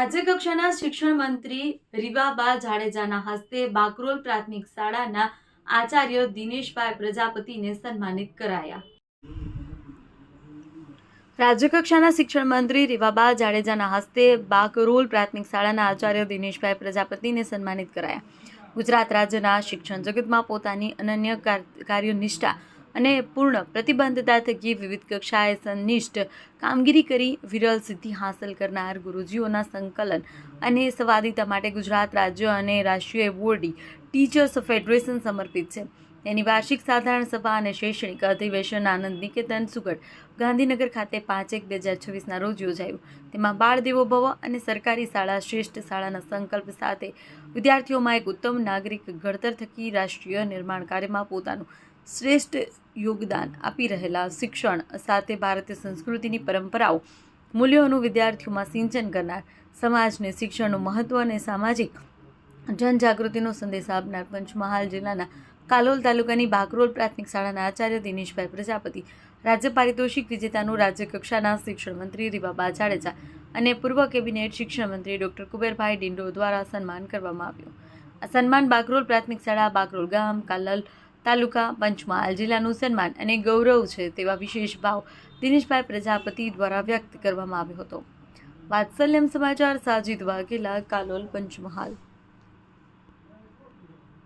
રાજ્યકક્ષાના શિક્ષણ મંત્રી રીવાબા જાડેજાના હસ્તે બાકરોલ પ્રાથમિક શાળાના આચાર્ય દિનેશભાઈ પ્રજાપતિને સન્માનિત કરાયા. રાજ્યકક્ષાના શિક્ષણ મંત્રી રીવાબા જાડેજાના હસ્તે બાકરોલ પ્રાથમિક શાળાના આચાર્ય દિનેશભાઈ પ્રજાપતિને સન્માનિત કરાયા. ગુજરાત રાજ્યના શિક્ષણ જગતમાં પોતાની અનન્ય કાર- કાર્યનિષ્ઠા અને પૂર્ણ પ્રતિબદ્ધતા થકી વિવિધ કક્ષાએ સંનિષ્ઠ કામગીરી કરી વિરલ સિદ્ધિ હાંસલ કરનાર ગુરુજીઓના સંકલન અને સંવાદિતા માટે ગુજરાત રાજ્ય અને રાષ્ટ્રીય એવોર્ડી ટીચર્સ ફેડરેશન સમર્પિત છે. તેની વાર્ષિક સાધારણ સભા અને શૈક્ષણિક અધિવેશન આનંદ નિકેતન સુગટ ગાંધીનગર ખાતે પાંચ એક બે હજાર છવ્વીસના રોજ યોજાયું. તેમાં બાળ દેવો ભવ અને સરકારી શાળા શ્રેષ્ઠ શાળાના સંકલ્પ સાથે વિદ્યાર્થીઓમાં એક ઉત્તમ નાગરિક ઘડતર થકી રાષ્ટ્રીય નિર્માણ કાર્યમાં પોતાનું શ્રેષ્ઠ યોગદાન આપી રહેલા શિક્ષણ સાથે ભારતીય સંસ્કૃતિની પરંપરાઓ, મૂલ્યોનું વિદ્યાર્થીઓમાં સિંચન કરનાર, સમાજને શિક્ષણનું મહત્ત્વ અને સામાજિક જનજાગૃતિનો સંદેશ આપનાર પંચમહાલ જિલ્લાના કાલોલ તાલુકાની બાકરોલ પ્રાથમિક શાળાના આચાર્ય દિનેશભાઈ પ્રજાપતિ, રાજ્ય પારિતોષિક વિજેતાનું રાજ્ય કક્ષાના શિક્ષણ મંત્રી રીવાબા જાડેજા અને પૂર્વ કેબિનેટ શિક્ષણ મંત્રી ડૉક્ટર કુબેરભાઈ ડિંડો દ્વારા સન્માન કરવામાં આવ્યું. આ સન્માન બાકરોલ પ્રાથમિક શાળા, બાકરોલ ગામ, કાલલ તાલુકા પંચમહાલ જિલ્લાનું સન્માન અને ગૌરવ છે તેવા વિશેષ ભાવ દિનેશભાઈ પ્રજાપતિ દ્વારા વ્યક્ત કરવામાં આવ્યો હતો. વાત્સલ્યમ સમાચાર સાજિદ વાઘેલા, કાલોલ, પંચમહાલ.